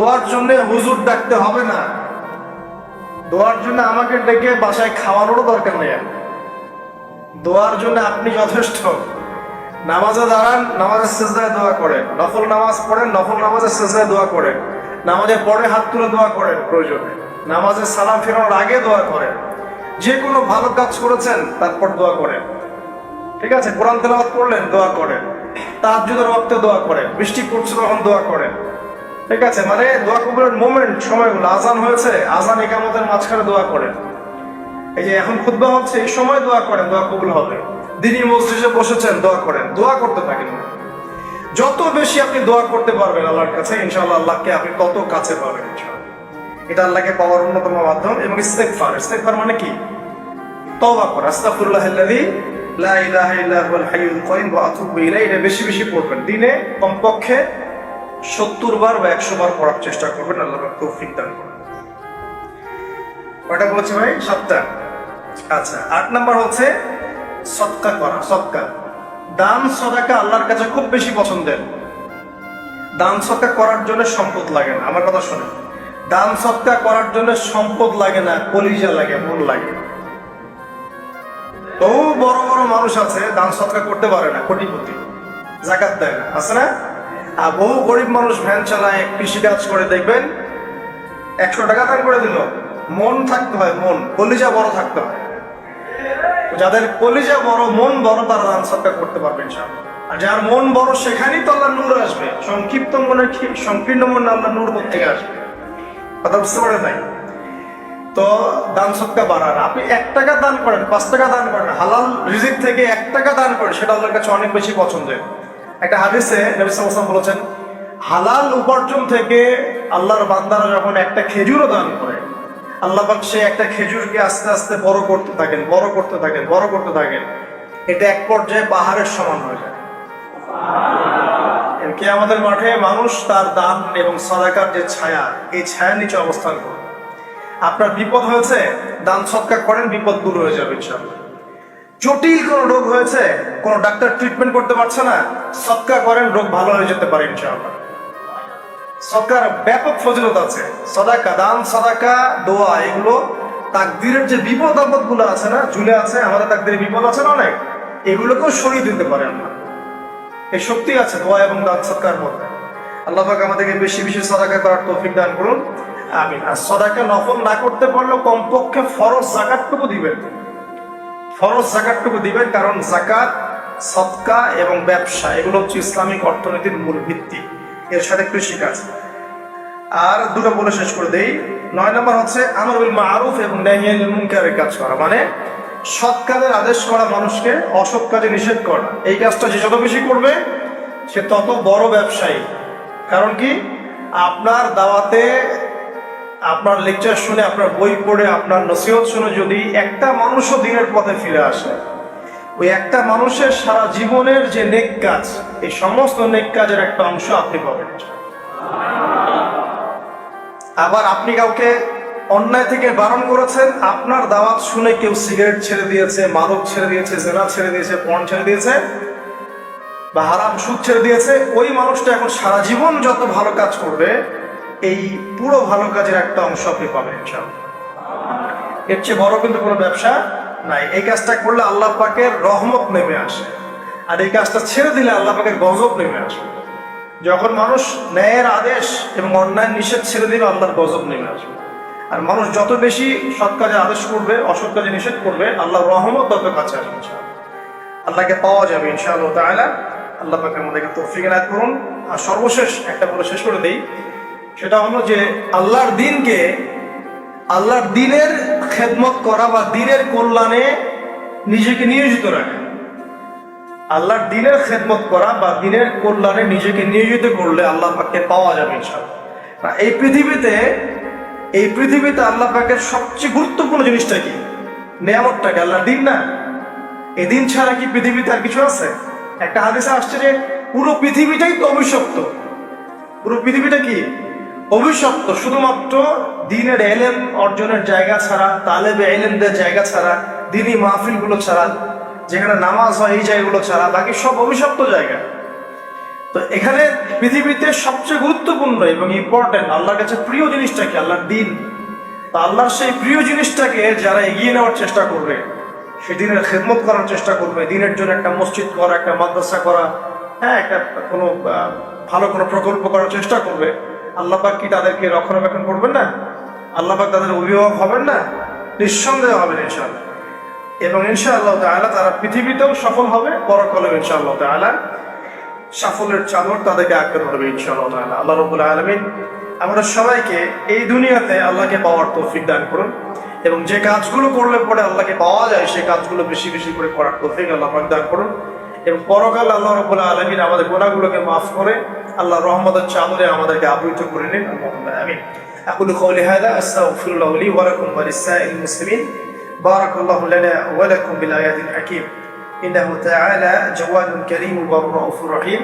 দোয়ার জন্য হুজুর ডাকতে হবে না। দোয়ার জন্য আমাকে ডেকে বাসায় খাওয়ানোরও দরকার নেই। দোয়ার জন্য আপনি যথেষ্ট। নামাজে দাঁড়ান, নামাজের শেষদায় দোয়া করেন। নফল নামাজ পড়েন, নফল নামাজের শেষদায় দোয়া করেন। নামাজে পরে হাত তুলে দোয়া করেন প্রয়োজনে। নামাজে সালাম ফেরানোর আগে দোয়া করেন। যে কোনো ভালো কাজ করেছেন, তারপর দোয়া করেন। ঠিক আছে? কোরআন তেলাওয়াত করলেন, দোয়া করেন। তাহাজ্জুদের রক্তে দোয়া করেন। বৃষ্টি পড়ছে তখন দোয়া করেন। ঠিক আছে মানে দোয়া কবুলের মোমেন্ট সময়গুলো। আজান হয়েছে, আজান একামতের মাঝখানে দোয়া করেন। এই যে এখন খুতবা হচ্ছে, এই সময় দোয়া করেন, দোয়া কবুল হবে। দিনী মসজিদে বসেছেন, দোয়া করেন। দোয়া করতে থাকেন। যত বেশি আপনি দোয়া করতে পারবেন আল্লাহর কাছে, ইনশাআল্লাহ আল্লাহকে আপনি তত কাছে পাবেন এটা আল্লাহকে পাওয়ার অন্যতম মাধ্যম এবং ইস্তেগফার। ইস্তেগফার মানে কি? তওবা করা। আস্তাগফিরুল্লাহ আল্লাযী লা ইলাহা ইল্লা হাইয়ুল কাইয়ুম ওয়া আতুবু ইলাইহি। বেশি বেশি পড়বেন। দিনে কমপক্ষে 70 বার বা 100 বার পড়ার চেষ্টা করবেন, আল্লাহ তৌফিক দান করুন। কয়টা বলেছি ভাই? সাতটা। আচ্ছা আট নাম্বার হচ্ছে সৎকা করা, সৎকা। দান, সদাকা আল্লাহর কাছে খুব বেশি পছন্দের। দান, সৎকা করার জন্য সম্পদ লাগে না। আমার কথা শোনেন। দান, সৎকা করার জন্য সম্পদ লাগে না, কলিজা লাগে, মন লাগে। বহু বড় বড় মানুষ আছে, দান, সৎকা করতে পারে না, কোটিপতি। জাকাত দেয় না। আছে না? আর বহু গরিব মানুষ ভ্যান চালায়, কৃষি কাজ করে, দেখবেন একশো টাকা দান করে দিল। মন থাকতে হয়, মন। কলিজা বড় থাকতে হয়। যাদের কলিজা বড়, মন বড়, তারা দান সৎকার করতে পারবে ইনশাআল্লাহ। আর যার মন বড়, সেখানেই তো আল্লাহ নূর আসবে। সংক্ষিপ্ত মনের কি- সংকীর্ণ মন আল্লাহ নূর থেকে আসবে? কথা বুঝতে পারেন নাই? তো দান সৎকা বাড়ান। আপনি এক টাকা দান করেন, পাঁচ টাকা দান করেন। হালাল রিজিক থেকে এক টাকা দান করেন, সেটা আল্লাহর কাছে অনেক বেশি পছন্দের। একটা হাদিসে নবী বলেছেন, হালাল উপার্জন থেকে আল্লাহর বান্দারা যখন একটা খেজুরও দান করে, আল্লাহ সে একটা খেজুরকে আস্তে আস্তে বড় করতে থাকেন, বড় করতে থাকেন, বড় করতে থাকেন, এটা এক পর্যায়ে পাহাড়ের সমান হয়ে যায়। কে আমাদের মাঠে মানুষ তার দান এবং সদাকার যে ছায়া, এই ছায়ার নিচে অবস্থান করে। আপনার বিপদ হয়েছে, দান সৎকার করেন, বিপদ দূর হয়ে যাবে ইনশাআল্লাহ। জটিল কোনো রোগ হয়েছে, কোনো ডাক্তার ট্রিটমেন্ট করতে পারছে না, সৎকার করেন, রোগ ভালো হয়ে যেতে পারে সৎকার ব্যাপক ফজিলত আছে। সদাকা দান, সদাকা দোয়া, এগুলো তাকদিরের যে বিপদ আপদগুলো আছে না, ঝুলে আছে, আমাদের তাকদিরের বিপদ আছে না অনেক, এগুলোকেও সরিয়ে দিতে পারে আমরা এই শক্তি আছে, দোয়া এবং দান, সৎকার মধ্যে আল্লাহ পাক আমাদেরকে বেশি বেশি সদাকা করার তৌফিক দান করুন। আমিন। আর সদাকা নফল না করতে পারলেও কমপক্ষে ফরজ জাকাতটুকু দিবেন। ফরজ জাকাতটুকু দিবেন, কারণ জাকাত সৎকা এবং ব্যবসা, এগুলো হচ্ছে ইসলামিক অর্থনীতির মূল ভিত্তি। এর সাথে কৃষিকাজ। আর দুটো বলে শেষ করে দেই। নয় নম্বর হচ্ছে আমর বিল মারুফ এবং মুনকারের কাজ করা। মানে সৎ কাজের আদেশ করা মানুষকে অসৎ কাজে নিষেধ করা। এই কাজটা যে যত বেশি করবে, সে তত বড় ব্যবসায়ী। কারণ কি? আপনার দাওয়াতে আপনার লেকচার শুনে, আপনার বই পড়ে, আপনার নসিহত শুনে যদি একটা মানুষও দিনের পথে ফিরে আসে, ওই একটা মানুষের সারা জীবনের যে নেক কাজ, এই সমস্ত নেক কাজের একটা অংশ আপনি পাবেন। আবার আপনি কাউকে অন্যায় থেকে বারণ করেছেন, আপনার দাওয়াত শুনে কেউ সিগারেট ছেড়ে দিয়েছে, মাদক ছেড়ে দিয়েছে, জেনা ছেড়ে দিয়েছে, পণ ছেড়ে দিয়েছে, বা হারাম সুদ ছেড়ে দিয়েছে, ওই মানুষটা এখন সারা জীবন যত ভালো কাজ করবে এই পুরো ভালো কাজের একটা অংশ আপনি পাবেন। এর চেয়ে বড় কিন্তু কোনো ব্যবসা নাই। এই কাজটা করলে আল্লাহ পাকের রহমত নেমে আসে। আর এই কাজটা ছেড়ে দিলে আল্লাহ পাকের গজব নেমে আসে যখন মানুষ ন্যায়ের আদেশ এবং অন্যায় নিষেধ ছেড়ে দিলে আল্লাহর গজব নেমে আসবে। আর মানুষ যত বেশি সৎ কাজে আদেশ করবে, অসৎ কাজে নিষেধ করবে আল্লাহ রহমত তত কাছে আসবে আল্লাহকে পাওয়া যাবে, ইনশাআল্লাহ তাআলা। আল্লাহ পাকে আমাদেরকে তৌফিক এনায়েত করুন। আর সর্বশেষ একটা বলে শেষ করে দেই। সেটা হলো যে আল্লাহর দিনকে আল্লাহর দিনের খেদমত করা বা দিনের কল্যাণে নিজেকে নিয়োজিত রাখা। আল্লাহর দিনের খেদমত করা বা দিনের কল্যাণে নিজেকে নিয়োজিত করলে আল্লাহ পাককে পাওয়া যাবে ইনশাআল্লাহ। এই পৃথিবীতে এই পৃথিবীতে আল্লাহ পাকের সবচেয়ে গুরুত্বপূর্ণ জিনিসটা কি? নিয়ামতটাকে আল্লাহর দিন না? এই দিন ছাড়া কি পৃথিবীতে আর কিছু আছে? একটা হাদিসে আসছে যে পুরো পৃথিবীটাই তো অভিশপ্ত। পুরো পৃথিবীটা কি? অভিশপ্ত, শুধুমাত্র দিনের এলেম অর্জনের জায়গা ছাড়া, তালেবে এলেমদের জায়গা ছাড়া, দিনই মাহফিলগুলো ছাড়া, যেখানে নামাজ হয় এই জায়গাগুলো ছাড়া, বাকি সব অভিশপ্ত জায়গা। তো এখানে পৃথিবীতে সবচেয়ে গুরুত্বপূর্ণ এবং ইম্পর্টেন্ট আল্লাহর কাছে প্রিয় জিনিসটা কি? আল্লাহর দিন। তা আল্লাহর সেই প্রিয় জিনিসটাকে যারা এগিয়ে নেওয়ার চেষ্টা করবে, সে দিনের খেদমত করার চেষ্টা করবে, দিনের জন্য একটা মসজিদ করা, একটা মাদ্রাসা করা হ্যাঁ একটা কোনো ভালো কোনো প্রকল্প করার চেষ্টা করবে। আল্লাহ পাক কি তাদেরকে রক্ষণাবেক্ষণ করবেন না? আল্লাহ পাক তাদের অভিভাবক হবেন না? নিঃসন্দেহ হবেন ইনশাআল্লাহ। এবং ইনশাআল্লাহ তাআলা তারা পৃথিবীতেও সফল হবে, পরকালেও ইনশাআল্লাহ তাআলা সাফল্যের চাদর তাদেরকে আঁকড়ে ধরবে ইনশাআল্লাহ তাআলা। আল্লাহ রাব্বুল আলামিন আমরা সবাইকে এই দুনিয়াতে আল্লাহকে পাওয়ার তৌফিক দান করুন। এবং যে কাজগুলো করলে পরে আল্লাহকে পাওয়া যায় সেই কাজগুলো বেশি বেশি করে করার তৌফিক আল্লাহ দান করুন। এবং পরকাল আল্লাহ রাব্বুল আলামিন আমাদের গুনাহগুলোকে মাফ করে আল্লাহ রহমতের চাদরে আমাদেরকে আবৃত করে নিন আল্লাহুম্মা আমিন أقول قولي هذا أستغفر الله لي ولكم ولسائر المسلمين بارك الله لنا ولكم بالآيات الحكيم إنه تعالى جواد كريم ورؤوف رحيم